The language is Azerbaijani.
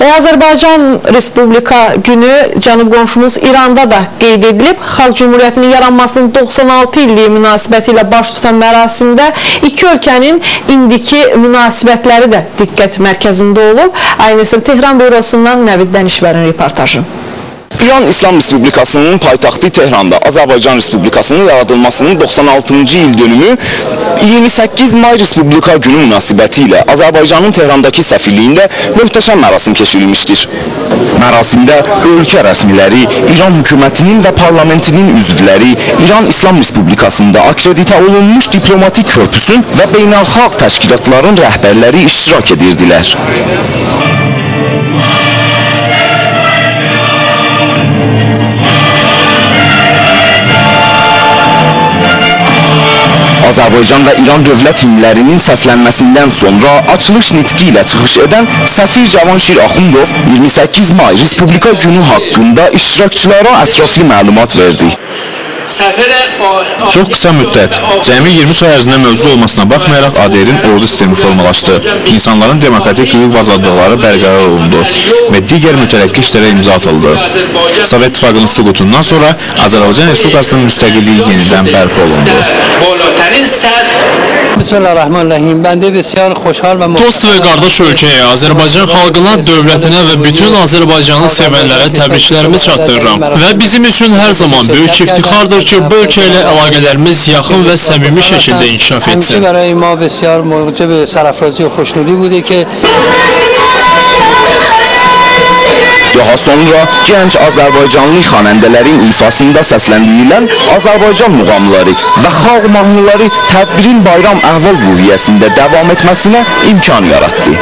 E, Azərbaycan Respublika günü cənub qonşumuz İranda da qeyd edilib. Xalq Cümhuriyyətinin yaranmasının 96 illiyi münasibəti ilə baş tutan mərasimdə iki ölkənin indiki münasibətləri də diqqət mərkəzində olub. Aynısı Tehran bürosundan Nəvid Dənişvərin reportajı. İran İslam Respublikasının paytaxtı Tehranda Azərbaycan Respublikasının yaradılmasının 96-cı il dönümü 28 May Respublika günü münasibəti ilə Azərbaycanın Tehrandakı səfirliyində möhtəşəm mərasim keçirilmişdir. Mərasimdə ölkə rəsmiləri, İran hökumətinin və parlamentinin üzvləri, İran İslam Respublikasında akreditə olunmuş diplomatik korpusun və beynəlxalq təşkilatların rəhbərləri iştirak edirdilər. Azərbaycan və İran dövlət himnlərinin səslənməsindən sonra açılış nitqi ilə çıxış edən səfir Cavanşir Axundov 28 may Respublika günü haqqında iştirakçılara ətraflı məlumat verdi. Çox qısa müddət, cəmi 23 ay ərzində mövcud olmasına baxmayaraq ADR-in ordu sistemi formalaşdı. İnsanların demokratik hüquq və azadlıqları bərqərar olundu və digər mütərəqqi işlərə imza atıldı. Sovet İttifaqının süqutundan sonra Azərbaycan Respublikasının müstəqilliyi yenidən bərpa olundu. Dost və qardaş ölkəyə, Azərbaycan xalqına, dövlətinə və bütün Azərbaycanı sevənlərə təbriklərimi çatdırıram. Və bizim üçün hər zaman böyük iftixardır ki, bu ölkə ilə əlaqələrimiz yaxın və səmimi şəkildə inkişaf etsin. Daha sonra gənc Azərbaycanlı xanəndələrin ifasında səsləndirilən Azərbaycan muğamları və xalq mahnıları tədbirin bayram əhval ruhiyyəsində davam etməsinə imkan yaratdı.